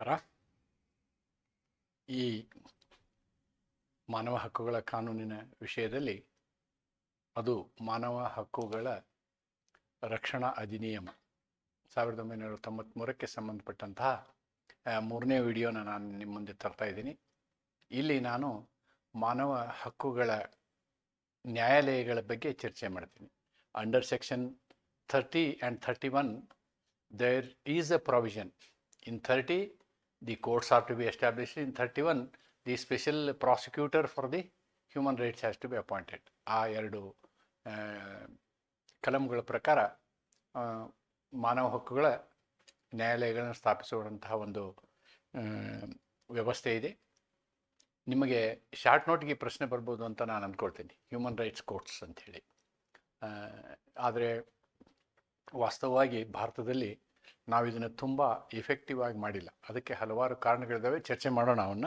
ನಮಸ್ಕಾರ ಈ ಮಾನವ ಹಕ್ಕುಗಳ ಕಾನೂನಿನ ವಿಷಯದಲ್ಲಿ ಅದು ಮಾನವ ಹಕ್ಕುಗಳ ರಕ್ಷಣಾ ಅಧಿನಿಯಮ. ಸಾವಿರದ ಒಂಬೈನೂರ ತೊಂಬತ್ತ್ಮೂರಕ್ಕೆ ಸಂಬಂಧಪಟ್ಟಂತಹ ಮೂರನೇ ವಿಡಿಯೋನ ನಾನು ನಿಮ್ಮ ಮುಂದೆ ತರ್ತಾ ಇದ್ದೀನಿ. ಇಲ್ಲಿ ನಾನು ಮಾನವ ಹಕ್ಕುಗಳ ನ್ಯಾಯಾಲಯಗಳ ಬಗ್ಗೆ ಚರ್ಚೆ ಮಾಡ್ತೀನಿ. Under section thirty and thirty one there is a provision in 30, the courts are to be established. In 31, the special prosecutor for the human rights has to be appointed ಆ ಎರಡು ಕಲಂಗಳ ಪ್ರಕಾರ ಮಾನವ ಹಕ್ಕುಗಳ ನ್ಯಾಯಾಲಯಗಳನ್ನು ಸ್ಥಾಪಿಸುವಂತಹ ಒಂದು ವ್ಯವಸ್ಥೆ ಇದೆ. ನಿಮಗೆ ಶಾರ್ಟ್ ನೋಟ್ಗೆ ಪ್ರಶ್ನೆ ಬರ್ಬೋದು ಅಂತ ನಾನು ಅಂದ್ಕೊಳ್ತೀನಿ ಹ್ಯೂಮನ್ ರೈಟ್ಸ್ ಕೋರ್ಟ್ಸ್ ಅಂಥೇಳಿ. ಆದರೆ ವಾಸ್ತವವಾಗಿ ಭಾರತದಲ್ಲಿ ನಾವು ಇದನ್ನು ತುಂಬ ಎಫೆಕ್ಟಿವ್ ಆಗಿ ಮಾಡಿಲ್ಲ. ಅದಕ್ಕೆ ಹಲವಾರು ಕಾರಣಗಳಿದ್ದಾವೆ. ಚರ್ಚೆ ಮಾಡೋಣ ಅವನ್ನ.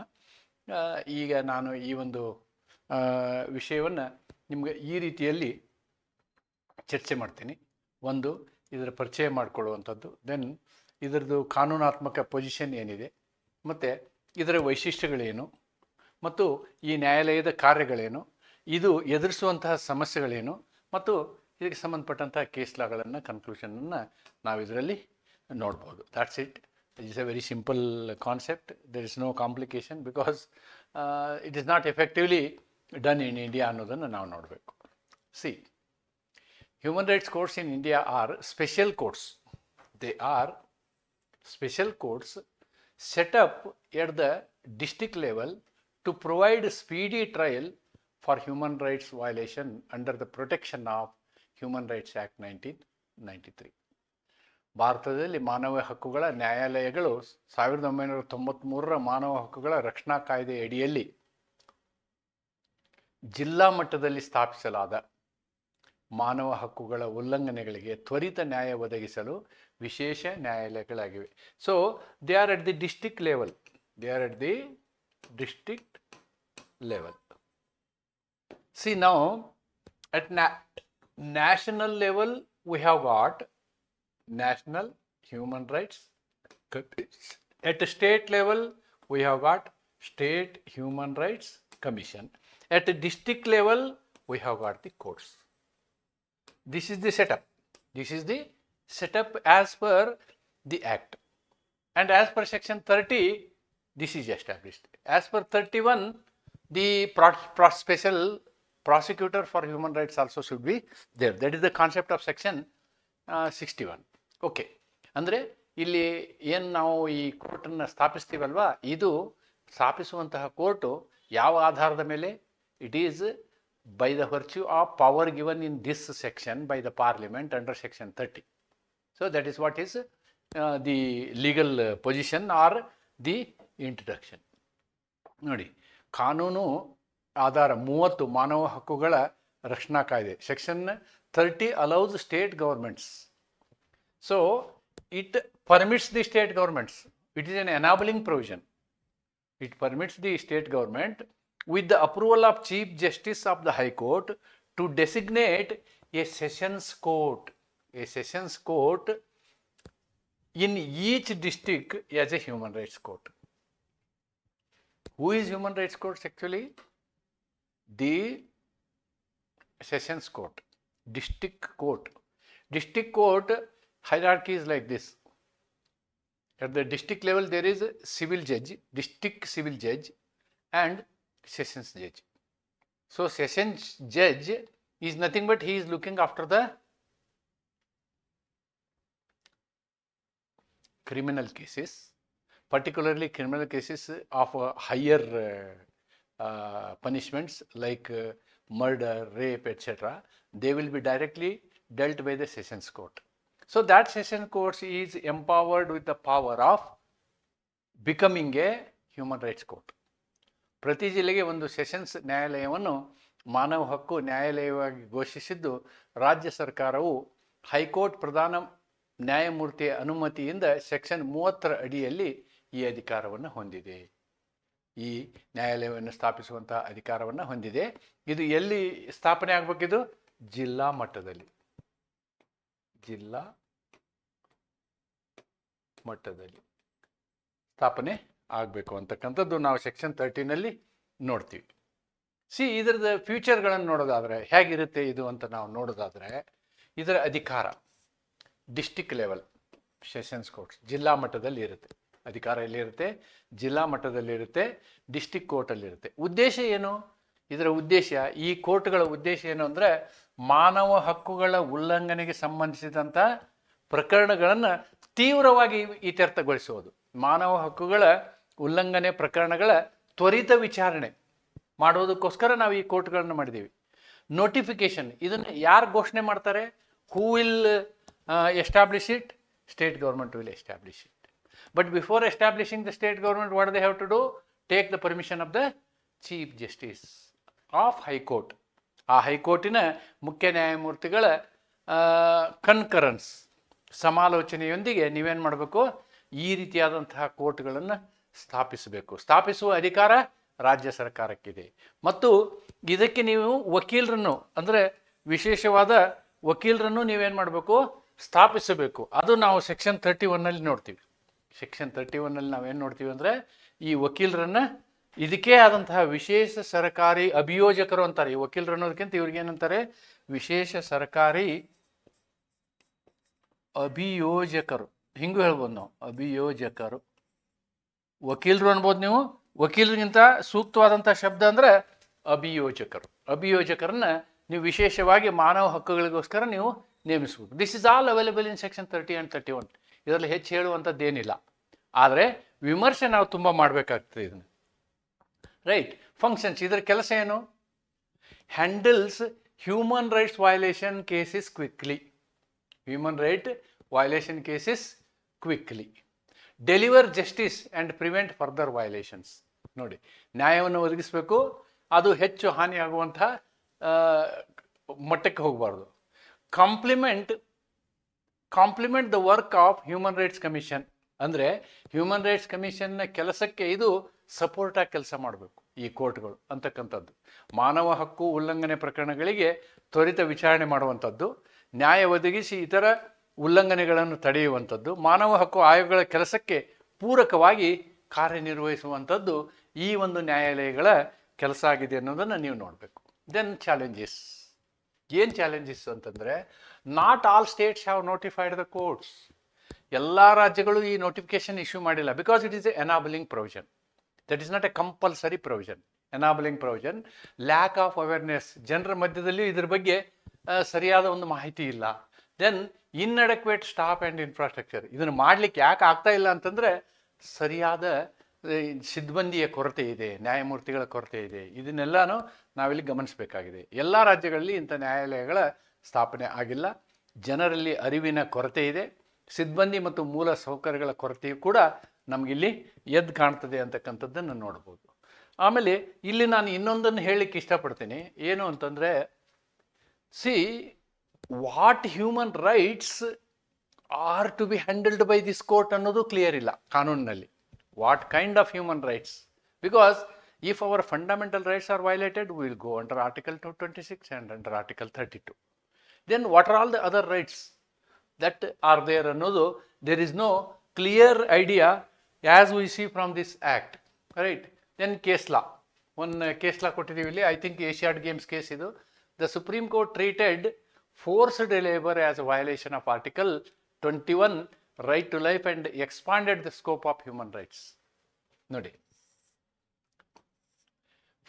ಈಗ ನಾನು ಈ ಒಂದು ವಿಷಯವನ್ನು ನಿಮಗೆ ಈ ರೀತಿಯಲ್ಲಿ ಚರ್ಚೆ ಮಾಡ್ತೀನಿ. ಒಂದು, ಇದರ ಪರಿಚಯ ಮಾಡಿಕೊಳ್ಳುವಂಥದ್ದು. ದೆನ್ ಇದರದ್ದು ಕಾನೂನಾತ್ಮಕ ಪೊಸಿಷನ್ ಏನಿದೆ, ಮತ್ತು ಇದರ ವೈಶಿಷ್ಟ್ಯಗಳೇನು, ಮತ್ತು ಈ ನ್ಯಾಯಾಲಯದ ಕಾರ್ಯಗಳೇನು, ಇದು ಎದುರಿಸುವಂತಹ ಸಮಸ್ಯೆಗಳೇನು, ಮತ್ತು ಇದಕ್ಕೆ ಸಂಬಂಧಪಟ್ಟಂತಹ ಕೇಸ್ ಲಾಗಳನ್ನು ಕನ್ಕ್ಲೂಷನನ್ನು ನಾವು ಇದರಲ್ಲಿ ನೋಡ್ಬೋದು that's it it is a very simple concept there is no complication because it is not effectively done in India ಅನ್ನೋದನ್ನು ನಾವು ನೋಡಬೇಕು see human rights courts in India are special courts they are special courts set up at the district level to provide speedy trial for human rights violation under the protection of Human Rights Act 1993. ಭಾರತದಲ್ಲಿ ಮಾನವ ಹಕ್ಕುಗಳ ನ್ಯಾಯಾಲಯಗಳು ಸಾವಿರದ ಒಂಬೈನೂರ ತೊಂಬತ್ತ್ಮೂರರ ಮಾನವ ಹಕ್ಕುಗಳ ರಕ್ಷಣಾ ಕಾಯ್ದೆಯಡಿಯಲ್ಲಿ ಜಿಲ್ಲಾ ಮಟ್ಟದಲ್ಲಿ ಸ್ಥಾಪಿಸಲಾದ ಮಾನವ ಹಕ್ಕುಗಳ ಉಲ್ಲಂಘನೆಗಳಿಗೆ ತ್ವರಿತ ನ್ಯಾಯ ಒದಗಿಸಲು ವಿಶೇಷ ನ್ಯಾಯಾಲಯಗಳಾಗಿವೆ. So they are at the district level they are at the district level see ನಾವು at national level we have national human rights at the state level we have got state human rights commission. At the district level we have got the courts. This is the setup. This is the setup as per the act. And as per section 30 this is established. As per 31 the pro pro special prosecutor for human rights also should be there. That is the concept of section uh, 61 okay ಅಂದರೆ ಇಲ್ಲಿ ಏನು ನಾವು ಈ ಕೋರ್ಟನ್ನು ಸ್ಥಾಪಿಸ್ತೀವಲ್ವಾ? ಇದು ಸ್ಥಾಪಿಸುವಂತಹ court ಯಾವ ಆಧಾರದ ಮೇಲೆ? It is by the virtue of power given in this section by the parliament under section thirty so that is what is the legal position or the introduction ನೋಡಿ, ಕಾನೂನು ಆಧಾರ ಮೂವತ್ತು ಮಾನವ ಹಕ್ಕುಗಳ ರಕ್ಷಣಾ ಕಾಯ್ದೆ. Section thirty allows state governments So it permits the state governments. It is an enabling provision. It permits the state government with the approval of Chief Justice of the High Court to designate a sessions court, a sessions court in each district as a human rights court. Who is human rights courts actually? The sessions court, district court. District court hierarchy is like this. At the district level there is a civil judge district civil judge and sessions judge. So sessions judge is nothing but he is looking after the criminal cases particularly criminal cases of uh, higher uh, uh, punishments like uh, murder rape etc they will be directly dealt by the sessions court so that session courts is empowered with the power of becoming a human rights court ಪ್ರತಿ ಜಿಲ್ಲೆಗೆ ಒಂದು sessions ನ್ಯಾಯಾಲಯವನ್ನು ಮಾನವ ಹಕ್ಕು ನ್ಯಾಯಾಲಯವಾಗಿ ಘೋಷಿಸಿದ್ದು ರಾಜ್ಯ ಸರ್ಕಾರವು high court ಪ್ರಧಾನ ನ್ಯಾಯಮೂರ್ತಿಯ ಅನುಮತಿಯಿಂದ section ಮೂವತ್ತರ ಅಡಿಯಲ್ಲಿ ಈ ಅಧಿಕಾರವನ್ನು ಹೊಂದಿದೆ. ಈ ನ್ಯಾಯಾಲಯವನ್ನು ಸ್ಥಾಪಿಸುವಂತಹ ಅಧಿಕಾರವನ್ನು ಹೊಂದಿದೆ. ಇದು ಎಲ್ಲಿ ಸ್ಥಾಪನೆ ಆಗಬೇಕಿದು? ಜಿಲ್ಲಾ ಮಟ್ಟದಲ್ಲಿ. ಜಿಲ್ಲಾ ಮಟ್ಟದಲ್ಲಿ ಸ್ಥಾಪನೆ ಆಗಬೇಕು ಅಂತಕ್ಕಂಥದ್ದು ನಾವು ಸೆಕ್ಷನ್ ತರ್ಟಿನಲ್ಲಿ ನೋಡ್ತೀವಿ. ಸಿ ಇದರದ ಫ್ಯೂಚರ್ಗಳನ್ನು ನೋಡೋದಾದರೆ ಹೇಗಿರುತ್ತೆ ಇದು ಅಂತ ನಾವು ನೋಡೋದಾದರೆ ಇದರ ಅಧಿಕಾರ ಡಿಸ್ಟಿಕ್ ಲೆವೆಲ್ ಸೆಷನ್ಸ್ ಕೋರ್ಟ್ಸ್ ಜಿಲ್ಲಾ ಮಟ್ಟದಲ್ಲಿ ಇರುತ್ತೆ. ಅಧಿಕಾರ ಎಲ್ಲಿರುತ್ತೆ? ಜಿಲ್ಲಾ ಮಟ್ಟದಲ್ಲಿರುತ್ತೆ ಡಿಸ್ಟಿಕ್ ಕೋರ್ಟಲ್ಲಿರುತ್ತೆ ಉದ್ದೇಶ ಏನು? ಇದರ ಉದ್ದೇಶ, ಈ ಕೋರ್ಟ್ಗಳ ಉದ್ದೇಶ ಏನು ಅಂದರೆ ಮಾನವ ಹಕ್ಕುಗಳ ಉಲ್ಲಂಘನೆಗೆ ಸಂಬಂಧಿಸಿದಂಥ ಪ್ರಕರಣಗಳನ್ನು ತೀವ್ರವಾಗಿ ಇತ್ಯರ್ಥಗೊಳಿಸುವುದು. ಮಾನವ ಹಕ್ಕುಗಳ ಉಲ್ಲಂಘನೆ ಪ್ರಕರಣಗಳ ತ್ವರಿತ ವಿಚಾರಣೆ ಮಾಡೋದಕ್ಕೋಸ್ಕರ ನಾವು ಈ ಕೋರ್ಟ್ಗಳನ್ನು ಮಾಡಿದ್ದೀವಿ. ನೋಟಿಫಿಕೇಶನ್ ಇದನ್ನು ಯಾರು ಘೋಷಣೆ ಮಾಡ್ತಾರೆ? Who will establish it state government will establish it but before establishing the state government what they have to do take the permission of the chief justice of high court ಆ ಹೈಕೋರ್ಟಿನ ಮುಖ್ಯ ನ್ಯಾಯಮೂರ್ತಿಗಳ concurrence ಸಮಾಲೋಚನೆಯೊಂದಿಗೆ ನೀವೇನು ಮಾಡಬೇಕು? ಈ ರೀತಿಯಾದಂತಹ ಕೋರ್ಟ್ಗಳನ್ನು ಸ್ಥಾಪಿಸಬೇಕು. ಸ್ಥಾಪಿಸುವ ಅಧಿಕಾರ ರಾಜ್ಯ ಸರ್ಕಾರಕ್ಕಿದೆ. ಮತ್ತು ಇದಕ್ಕೆ ನೀವು ವಕೀಲರನ್ನು, ಅಂದರೆ ವಿಶೇಷವಾದ ವಕೀಲರನ್ನು ನೀವೇನು ಮಾಡಬೇಕು? ಸ್ಥಾಪಿಸಬೇಕು. ಅದು ನಾವು ಸೆಕ್ಷನ್ ತರ್ಟಿ ಒನ್ನಲ್ಲಿ ನೋಡ್ತೀವಿ. ಸೆಕ್ಷನ್ ತರ್ಟಿ ಒನ್ನಲ್ಲಿ ನಾವೇನು ನೋಡ್ತೀವಿ ಅಂದರೆ, ಈ ವಕೀಲರನ್ನು ಇದಕ್ಕೇ ಆದಂತಹ ವಿಶೇಷ ಸರ್ಕಾರಿ ಅಭಿಯೋಜಕರು ಅಂತಾರೆ. ಈ ವಕೀಲರು ಅನ್ನೋದಕ್ಕಿಂತ ಇವ್ರಿಗೆ ಏನಂತಾರೆ ವಿಶೇಷ ಸರ್ಕಾರಿ ಅಭಿಯೋಜಕರು. ಹಿಂಗೂ ಹೇಳ್ಬೋದು ನಾವು, ಅಭಿಯೋಜಕರು. ವಕೀಲರು ಅನ್ಬೋದು ನೀವು, ವಕೀಲರಿಗಿಂತ ಸೂಕ್ತವಾದಂಥ ಶಬ್ದ ಅಂದರೆ ಅಭಿಯೋಜಕರು. ಅಭಿಯೋಜಕರನ್ನ ನೀವು ವಿಶೇಷವಾಗಿ ಮಾನವ ಹಕ್ಕುಗಳಿಗೋಸ್ಕರ ನೀವು ನೇಮಿಸಬಹುದು this is all available in section thirty and thirty one ಇದರಲ್ಲಿ ಹೆಚ್ಚು ಹೇಳುವಂಥದ್ದೇನಿಲ್ಲ. ಆದರೆ ವಿಮರ್ಶೆ ನಾವು ತುಂಬ ಮಾಡಬೇಕಾಗ್ತದೆ ಇದನ್ನು. ರೈಟ್ ಫಂಕ್ಷನ್ಸ್ ಇದರ ಕೆಲಸ ಏನು? Handles human rights violation cases quickly human right violation cases quickly deliver justice and prevent further violations ನೋಡಿ ನ್ಯಾಯವನ್ನು ಒದಗಿಸಬೇಕು ಅದು ಹೆಚ್ಚು ಹಾನಿಯಾಗುವಂಥ ಆ, ಮಟ್ಟಕ್ಕೆ ಹೋಗಬಾರ್ದು. Complement complement the work of human rights commission ಅಂದರೆ ಹ್ಯೂಮನ್ ರೈಟ್ಸ್ ಕಮಿಷನ್ನ ಕೆಲಸಕ್ಕೆ ಇದು ಸಪೋರ್ಟಾಗಿ ಕೆಲಸ ಮಾಡಬೇಕು ಈ ಕೋರ್ಟ್ಗಳು ಅಂತಕ್ಕಂಥದ್ದು. ಮಾನವ ಹಕ್ಕು ಉಲ್ಲಂಘನೆ ಪ್ರಕರಣಗಳಿಗೆ ತ್ವರಿತ ವಿಚಾರಣೆ ಮಾಡುವಂಥದ್ದು. ನ್ಯಾಯ ಒದಗಿಸಿ ಇತರ ಉಲ್ಲಂಘನೆಗಳನ್ನು ತಡೆಯುವಂಥದ್ದು, ಮಾನವ ಹಕ್ಕು ಆಯೋಗಗಳ ಕೆಲಸಕ್ಕೆ ಪೂರಕವಾಗಿ ಕಾರ್ಯನಿರ್ವಹಿಸುವಂಥದ್ದು ಈ ಒಂದು ನ್ಯಾಯಾಲಯಗಳ ಕೆಲಸ ಆಗಿದೆ ಅನ್ನೋದನ್ನು ನೀವು ನೋಡಬೇಕು. ದೆನ್ ಚಾಲೆಂಜಸ್ ಏನು ಚಾಲೆಂಜಸ್ ಅಂತಂದರೆ not all states have notified the courts ಎಲ್ಲ ರಾಜ್ಯಗಳು ಈ ನೋಟಿಫಿಕೇಶನ್ ಇಶ್ಯೂ ಮಾಡಿಲ್ಲ. Because it is a enabling provision that is not a compulsory provision enabling provision lack of awareness ಜನರ ಮಧ್ಯದಲ್ಲಿ ಇದ್ರ ಬಗ್ಗೆ ಸರಿಯಾದ ಒಂದು ಮಾಹಿತಿ ಇಲ್ಲ. Then inadequate staff and infrastructure ಇದನ್ನು ಮಾಡಲಿಕ್ಕೆ ಯಾಕೆ ಆಗ್ತಾ ಇಲ್ಲ ಅಂತಂದರೆ, ಸರಿಯಾದ ಸಿಬ್ಬಂದಿಯ ಕೊರತೆ ಇದೆ, ನ್ಯಾಯಮೂರ್ತಿಗಳ ಕೊರತೆ ಇದೆ. ಇದನ್ನೆಲ್ಲನೂ ನಾವಿಲ್ಲಿ ಗಮನಿಸಬೇಕಾಗಿದೆ. ಎಲ್ಲ ರಾಜ್ಯಗಳಲ್ಲಿ ಇಂಥ ನ್ಯಾಯಾಲಯಗಳ ಸ್ಥಾಪನೆ ಆಗಿಲ್ಲ. ಜನರಲ್ಲಿ ಅರಿವಿನ ಕೊರತೆ ಇದೆ. ಸಿಬ್ಬಂದಿ ಮತ್ತು ಮೂಲ ಸೌಕರ್ಯಗಳ ಕೊರತೆಯು ಕೂಡ ನಮಗಿಲ್ಲಿ ಎದ್ದು ಕಾಣ್ತದೆ ಅಂತಕ್ಕಂಥದ್ದನ್ನು ನೋಡ್ಬೋದು. ಆಮೇಲೆ, ಇಲ್ಲಿ ನಾನು ಇನ್ನೊಂದನ್ನು ಹೇಳಲಿಕ್ಕೆ ಇಷ್ಟಪಡ್ತೀನಿ. ಏನು ಅಂತಂದರೆ see what human rights are to be handled by this court ಅನ್ನೋದು ಕ್ಲಿಯರ್ ಇಲ್ಲ ಕಾನೂನಿನಲ್ಲಿ. What kind of human rights because if our fundamental rights are violated will go under article two twenty six and under article thirty two then what are all the other rights that are there ಅನ್ನೋದು there is no clear idea as we see from this act right then case law one case law ಕೊಟ್ಟಿದ್ದೀವಿ ಇಲ್ಲಿ. I think Asiad games case ಇದು. The Supreme Court treated forced labour as a violation article twenty one right to life and expanded the scope of human rights ನೋಡಿ.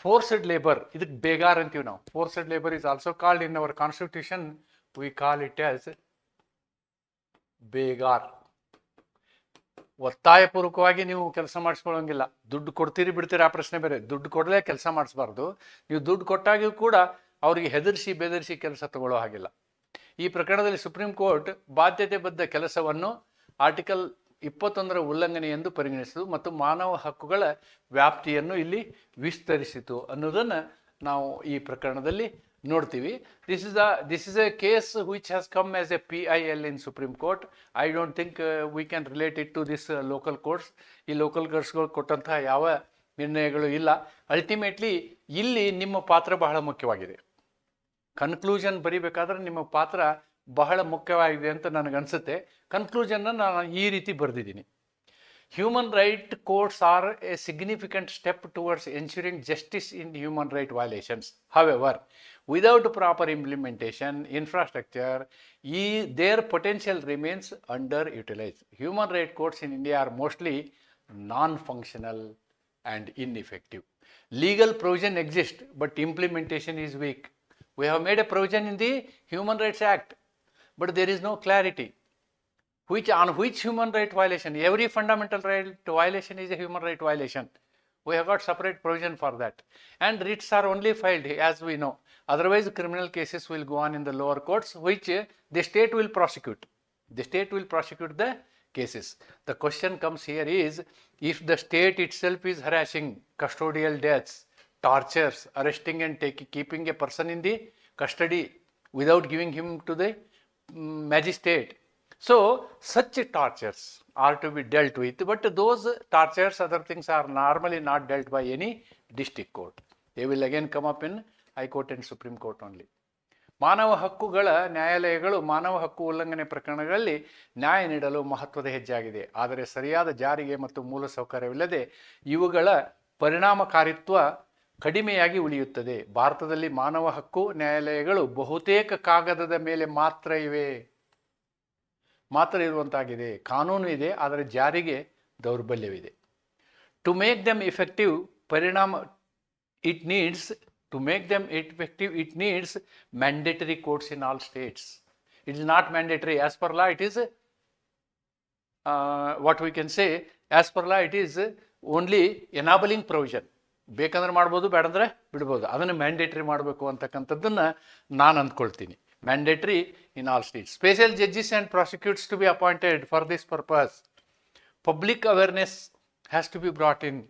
Forced labour ಇದಕ್ಕೆ ಬೇಗಾರ್ ಅಂತೀವಿ ನಾವು. Forced labour is also called in our constitution we call it as begar. ಒತ್ತಾಯಪೂರ್ವಕವಾಗಿ ನೀವು ಕೆಲಸ ಮಾಡಿಸ್ಕೊಳ್ಳೋಂಗಿಲ್ಲ. ದುಡ್ಡು ಕೊಡ್ತೀರಿ ಬಿಡ್ತೀರಿ ಆ ಪ್ರಶ್ನೆ ಬೇರೆ. ದುಡ್ಡು ಕೊಡಲೇ ಕೆಲಸ ಮಾಡಿಸ್ಬಾರ್ದು. ನೀವು ದುಡ್ಡು ಕೊಟ್ಟಾಗಿಯೂ ಕೂಡ ಅವರಿಗೆ ಹೆದರಿಸಿ ಬೆದರಿಸಿ ಕೆಲಸ ತಗೊಳ್ಳೋ ಹಾಗಿಲ್ಲ. ಈ ಪ್ರಕರಣದಲ್ಲಿ ಸುಪ್ರೀಂ ಕೋರ್ಟ್ ಬಾಧ್ಯತೆ ಬದ್ಧ ಕೆಲಸವನ್ನು ಆರ್ಟಿಕಲ್ ಇಪ್ಪತ್ತೊಂದರ ಉಲ್ಲಂಘನೆ ಎಂದು ಪರಿಗಣಿಸಿತು ಮತ್ತು ಮಾನವ ಹಕ್ಕುಗಳ ವ್ಯಾಪ್ತಿಯನ್ನು ಇಲ್ಲಿ ವಿಸ್ತರಿಸಿತು ಅನ್ನೋದನ್ನು ನಾವು ಈ ಪ್ರಕರಣದಲ್ಲಿ ನೋಡ್ತೀವಿ. This is a this is a case which has come as a P I L in Supreme Court I don't think we can relate it to this local courts ಈ ಲೋಕಲ್ ಕೋರ್ಟ್ಸ್ಗಳು ಕೊಟ್ಟಂತಹ ಯಾವ ನಿರ್ಣಯಗಳು ಇಲ್ಲ. ಅಲ್ಟಿಮೇಟ್ಲಿ ಇಲ್ಲಿ ನಿಮ್ಮ ಪಾತ್ರ ಬಹಳ ಮುಖ್ಯವಾಗಿದೆ. ಕನ್ಕ್ಲೂಷನ್ ಬರಿಬೇಕಾದ್ರೆ ನಿಮ್ಮ ಪಾತ್ರ ಬಹಳ ಮುಖ್ಯವಾಗಿದೆ ಅಂತ ನನಗನ್ಸುತ್ತೆ. ಕನ್ಕ್ಲೂಷನ್ನ ನಾನು ಈ ರೀತಿ ಬರೆದಿದ್ದೀನಿ. Human right courts are a significant step towards ensuring justice in human right violations however without proper implementation infrastructure ಈ their potential remains under utilise human right courts in India are mostly non functional and ineffective legal provision exist but implementation is weak We have made a provision in the Human Rights Act, but there is no clarity which on which human right violation. Every fundamental right violation is a human right violation. We have got separate provision for that. And writs are only filed as we know. Otherwise criminal cases will go on in the lower courts which uh, the state will prosecute. The state will prosecute the cases. The question comes here is if the state itself is harassing custodial deaths tortures arresting and taking keeping a person in the custody without giving him to the mm, magistrate so such tortures are to be dealt with, but those tortures, other things are normally not dealt by any district court. They will again come up in High Court and Supreme Court only. ಮಾನವ ಹಕ್ಕುಗಳ ನ್ಯಾಯಾಲಯಗಳು ಮಾನವ ಹಕ್ಕು ಉಲ್ಲಂಘನೆ ಪ್ರಕರಣಗಳಲ್ಲಿ ನ್ಯಾಯ ನೀಡಲು ಮಹತ್ವದ ಹೆಜ್ಜೆಯಾಗಿದೆ ಆದರೆ ಸರಿಯಾದ ಜಾರಿಗೆ ಮತ್ತು ಮೂಲಸೌಕರ್ಯವಿಲ್ಲದೆ ಇವುಗಳ ಪರಿಣಾಮಕಾರಿತ್ವ ಕಡಿಮೆಯಾಗಿ ಉಳಿಯುತ್ತದೆ. ಭಾರತದಲ್ಲಿ ಮಾನವ ಹಕ್ಕು ನ್ಯಾಯಾಲಯಗಳು ಬಹುತೇಕ ಕಾಗದದ ಮೇಲೆ ಮಾತ್ರ ಇವೆ. ಮಾತ್ರ ಇರುವಂತಾಗಿದೆ. ಕಾನೂನು ಇದೆ, ಆದರೆ ಜಾರಿಗೆ ದೌರ್ಬಲ್ಯವಿದೆ. ಟು ಮೇಕ್ ದೆಮ್ ಇಫೆಕ್ಟಿವ್ ಪರಿಣಾಮ it needs to make them effective it needs mandatory courts in all states it is not mandatory as per law it is what we can say as per law it is only enabling provision ಬೇಕಂದ್ರೆ ಮಾಡ್ಬೋದು, ಬೇಡಂದ್ರೆ ಬಿಡ್ಬೋದು. ಅದನ್ನು mandatory ಮಾಡಬೇಕು ಅಂತಕ್ಕಂಥದ್ದನ್ನು ನಾನು ಅಂದ್ಕೊಳ್ತೀನಿ. Mandatory in all state special judges and prosecutors to be appointed for this purpose public awareness has to be brought in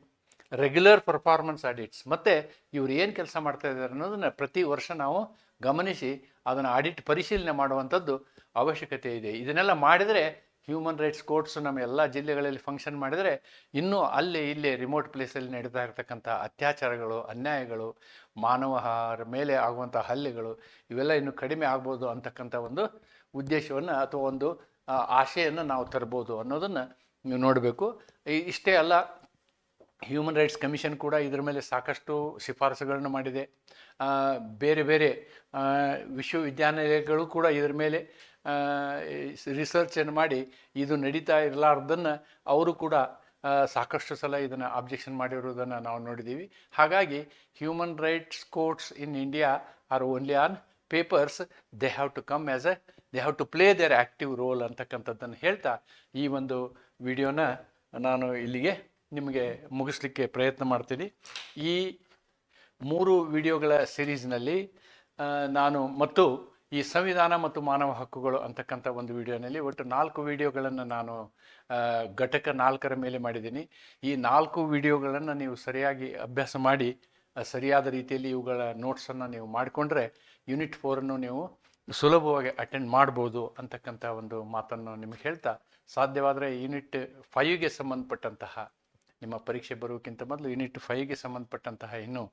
regular performance audits ಮತ್ತು ಇವ್ರು ಏನು ಕೆಲಸ ಮಾಡ್ತಾ ಇದ್ದಾರೆ ಅನ್ನೋದನ್ನು ಪ್ರತಿ ವರ್ಷ ನಾವು ಗಮನಿಸಿ ಅದನ್ನು ಆಡಿಟ್ ಪರಿಶೀಲನೆ ಮಾಡುವಂಥದ್ದು ಅವಶ್ಯಕತೆ ಇದೆ. ಇದನ್ನೆಲ್ಲ ಮಾಡಿದರೆ ಹ್ಯೂಮನ್ ರೈಟ್ಸ್ ಕೋರ್ಟ್ಸ್ ನಮ್ಮ ಎಲ್ಲ ಜಿಲ್ಲೆಗಳಲ್ಲಿ ಫಂಕ್ಷನ್ ಮಾಡಿದರೆ ಇನ್ನೂ ಅಲ್ಲಿ ಇಲ್ಲಿ ರಿಮೋಟ್ ಪ್ಲೇಸಲ್ಲಿ ನಡೀತಾ ಇರತಕ್ಕಂಥ ಅತ್ಯಾಚಾರಗಳು, ಅನ್ಯಾಯಗಳು, ಮಾನವ ಮೇಲೆ ಆಗುವಂಥ ಹಲ್ಲೆಗಳು ಇವೆಲ್ಲ ಇನ್ನು ಕಡಿಮೆ ಆಗ್ಬೋದು ಅಂತಕ್ಕಂಥ ಒಂದು ಉದ್ದೇಶವನ್ನು ಅಥವಾ ಒಂದು ಆಶೆಯನ್ನು ನಾವು ತರ್ಬೋದು ಅನ್ನೋದನ್ನು ನೀವು ನೋಡಬೇಕು. ಇಷ್ಟೇ ಅಲ್ಲ ಹ್ಯೂಮನ್ ರೈಟ್ಸ್ ಕಮಿಷನ್ ಕೂಡ ಇದರ ಮೇಲೆ ಸಾಕಷ್ಟು ಶಿಫಾರಸುಗಳನ್ನು ಮಾಡಿದೆ. ಬೇರೆ ಬೇರೆ ವಿಶ್ವವಿದ್ಯಾನಿಲಯಗಳು ಕೂಡ ಇದರ ಮೇಲೆ ರಿಸರ್ಚನ್ನು ಮಾಡಿ ಇದು ನಡೀತಾ ಇರಲಾರ್ದನ್ನು ಅವರು ಕೂಡ ಸಾಕಷ್ಟು ಸಲ ಇದನ್ನು ಅಬ್ಜೆಕ್ಷನ್ ಮಾಡಿರುವುದನ್ನು ನಾವು ನೋಡಿದ್ದೀವಿ ಹಾಗಾಗಿ human rights courts in India are only on papers they have to come as a they have to play their active role ಅಂತಕ್ಕಂಥದ್ದನ್ನು ಹೇಳ್ತಾ ಈ ಒಂದು ವಿಡಿಯೋನ ನಾನು ಇಲ್ಲಿಗೆ ನಿಮಗೆ ಮುಗಿಸ್ಲಿಕ್ಕೆ ಪ್ರಯತ್ನ ಮಾಡ್ತೀನಿ. ಈ ಮೂರು ವಿಡಿಯೋಗಳ ಸಿರೀಸ್ನಲ್ಲಿ ನಾನು ಮತ್ತು ಈ ಸಂವಿಧಾನ ಮತ್ತು ಮಾನವ ಹಕ್ಕುಗಳು ಅಂತಕ್ಕಂಥ ಒಂದು ವಿಡಿಯೋನಲ್ಲಿ ಒಟ್ಟು ನಾಲ್ಕು ವಿಡಿಯೋಗಳನ್ನು ನಾನು ಘಟಕ ನಾಲ್ಕರ ಮೇಲೆ ಮಾಡಿದ್ದೀನಿ. ಈ ನಾಲ್ಕು ವಿಡಿಯೋಗಳನ್ನು ನೀವು ಸರಿಯಾಗಿ ಅಭ್ಯಾಸ ಮಾಡಿ ಸರಿಯಾದ ರೀತಿಯಲ್ಲಿ ಇವುಗಳ ನೋಟ್ಸನ್ನು ನೀವು ಮಾಡಿಕೊಂಡ್ರೆ ಯೂನಿಟ್ ಫೋರನ್ನು ನೀವು ಸುಲಭವಾಗಿ ಅಟೆಂಡ್ ಮಾಡ್ಬೋದು ಅಂತಕ್ಕಂಥ ಒಂದು ಮಾತನ್ನು ನಿಮಗೆ ಹೇಳ್ತಾ, ಸಾಧ್ಯವಾದರೆ ಯೂನಿಟ್ ಫೈವ್ಗೆ ಸಂಬಂಧಪಟ್ಟಂತಹ ನಿಮ್ಮ ಪರೀಕ್ಷೆ ಬರೋಕ್ಕಿಂತ ಮೊದಲು ಯೂನಿಟ್ ಫೈವ್ಗೆ ಸಂಬಂಧಪಟ್ಟಂತಹ ಇನ್ನು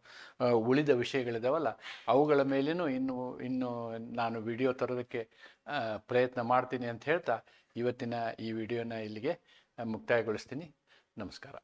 ಉಳಿದ ವಿಷಯಗಳಿದಾವಲ್ಲ, ಅವುಗಳ ಮೇಲೇನೂ ಇನ್ನು ಇನ್ನು ನಾನು ವಿಡಿಯೋ ತರೋದಕ್ಕೆ ಪ್ರಯತ್ನ ಮಾಡ್ತೀನಿ ಅಂತ ಹೇಳ್ತಾ ಇವತ್ತಿನ ಈ ವಿಡಿಯೋನ ಇಲ್ಲಿಗೆ ಮುಕ್ತಾಯಗೊಳಿಸ್ತೀನಿ. ನಮಸ್ಕಾರ.